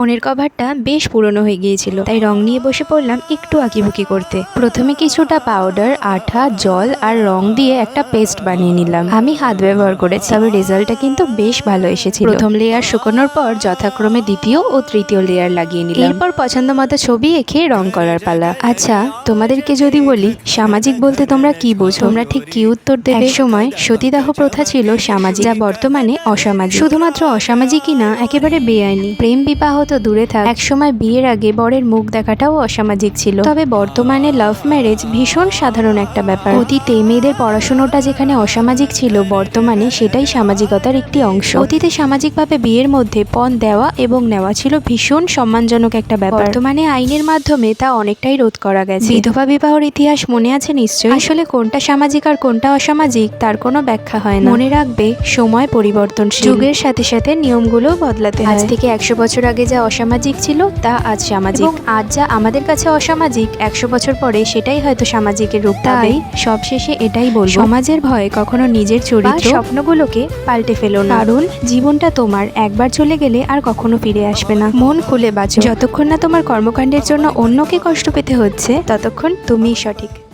ফোনের কভারটা বেশ পুরনো হয়ে গিয়েছিল, তাই রং নিয়ে বসে পড়লাম একটু আঁকিবুকি করতে। প্রথমে কিছুটা পাউডার আঠা, জল আর রং দিয়ে একটা পেস্ট বানিয়ে নিলাম। আমি হাত ব্যবহার করেছি, তবে রেজাল্টটা কিন্তু বেশ ভালো এসেছিল। প্রথম লেয়ার শুকানোর পর যথাক্রমে দ্বিতীয় ও তৃতীয় লেয়ার লাগিয়ে নিলাম। এরপর পছন্দ মতো ছবি এঁকে রং করার পালা। আচ্ছা তোমাদেরকে যদি বলি, সামাজিক বলতে তোমরা কি বোঝো? তোমরা ঠিক কি উত্তর দেবে? সময় সতীদাহ প্রথা ছিল সামাজিক, যা বর্তমানে অসামাজিক। শুধুমাত্র অসামাজিকই না, একেবারে বেআইনি। প্রেম বিবাহ তো দূরে থাক। একসময় বিয়ের আগে বরের মুখ দেখাটাও অসামাজিক ছিল। তবে বর্তমানে লাভ ম্যারেজ ভীষণ সাধারণ একটা ব্যাপার। অতীতে মেয়েদের পড়াশোনাটা যেখানে অসামাজিক ছিল, বর্তমানে সেটাই সামাজিকতার একটি অংশ। অতীতে সামাজিকভাবে বিয়ের মধ্যে পণ দেওয়া এবং নেওয়া ছিল ভীষণ সম্মানজনক একটা ব্যাপার। বর্তমানে আইনের মাধ্যমে তা অনেকটাই রোধ করা গেছে। বিধবা বিবাহর ইতিহাস মনে আছে নিশ্চয়ই? আসলে কোনটা সামাজিক আর কোনটা অসামাজিক, তার কোনো ব্যাখ্যা হয় না। মনে রাখবে, সময় পরিবর্তনশীল। যুগের সাথে সাথে নিয়মগুলো বদলাতে হয়। আজ থেকে একশো বছর আগে যা অসামাজিক ছিল তা আজ সামাজিক। আজ যা আমাদের কাছে অসামাজিক একশো বছর পরে সেটাই হয়তো সামাজিকের রূপ তাই সবশেষে এটাই বলব। সমাজের ভয়ে কখনো নিজের চরিত্র স্বপ্নগুলোকে পাল্টে ফেলো না। কারণ জীবনটা তোমার একবার চলে গেলে আর কখনো ফিরে আসবে না। মন খুলে বাঁচো। যতক্ষণ না তোমার কর্মকাণ্ডের জন্য অন্যকে কষ্ট পেতে হচ্ছে ততক্ষণ তুমিই সঠিক।